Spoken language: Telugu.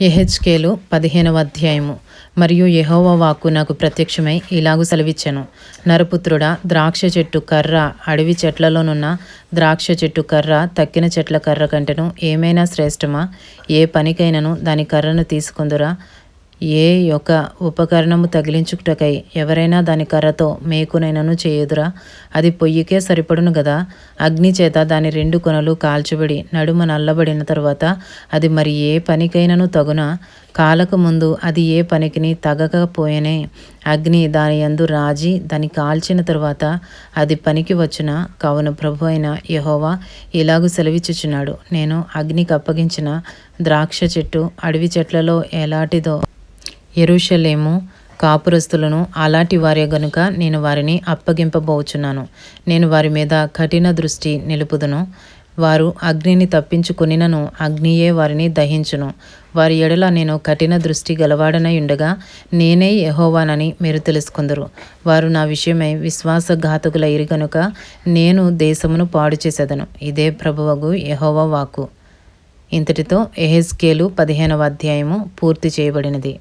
ఎహెచ్కేలు పదిహేనవ అధ్యాయము. మరియు యహోవ వాక్కు నాకు ప్రత్యక్షమై ఇలాగు సెలవిచ్చెను. నరపుత్రుడా ద్రాక్ష చెట్టు కర్ర అడవి చెట్లలోనున్న ద్రాక్ష చెట్టు కర్ర తక్కిన చెట్ల కర్ర కంటెను ఏమైనా శ్రేష్టమా? ఏ పనికైనను దాని కర్రను తీసుకుందురా? ఏ యొక్క ఉపకరణము తగిలించుటకై ఎవరైనా దాని కర్రతో మేకునైనను చేయుదురా? అది పొయ్యికే సరిపడును గదా? అగ్ని చేత దాని రెండు కొనలు కాల్చబడి నడుమ నల్లబడిన తరువాత అది మరి ఏ పనికైనను తగున? కాలక ముందు అది ఏ పనికిని తగకపోయనే? అగ్ని దాని యందు రాజి దాన్ని కాల్చిన తరువాత అది పనికి వచ్చిన? కావున ప్రభు అయిన యహోవా ఇలాగూ సెలవిచ్చుచున్నాడు. నేను అగ్నికి అప్పగించిన ద్రాక్ష చెట్టు అడవి చెట్లలో ఎలాంటిదో ఎరుషలేము కాపురస్తులను అలాంటి వారే గనుక నేను వారిని అప్పగింపబోచున్నాను. నేను వారి మీద కఠిన దృష్టి నిలుపుదును. వారు అగ్నిని తప్పించుకునినను అగ్నియే వారిని దహించును. వారి ఎడల నేను కఠిన దృష్టి గలవాడనై ఉండగా నేనే యహోవానని మీరు తెలుసుకుందరు. వారు నా విషయమై విశ్వాసఘాతకులైరి గనుక నేను దేశమును పాడు చేసేదను ఇదే ప్రభువగు యహోవా వాకు ఇంతటితో ఎహెస్కేలు పదిహేనవ అధ్యాయము పూర్తి చేయబడినది.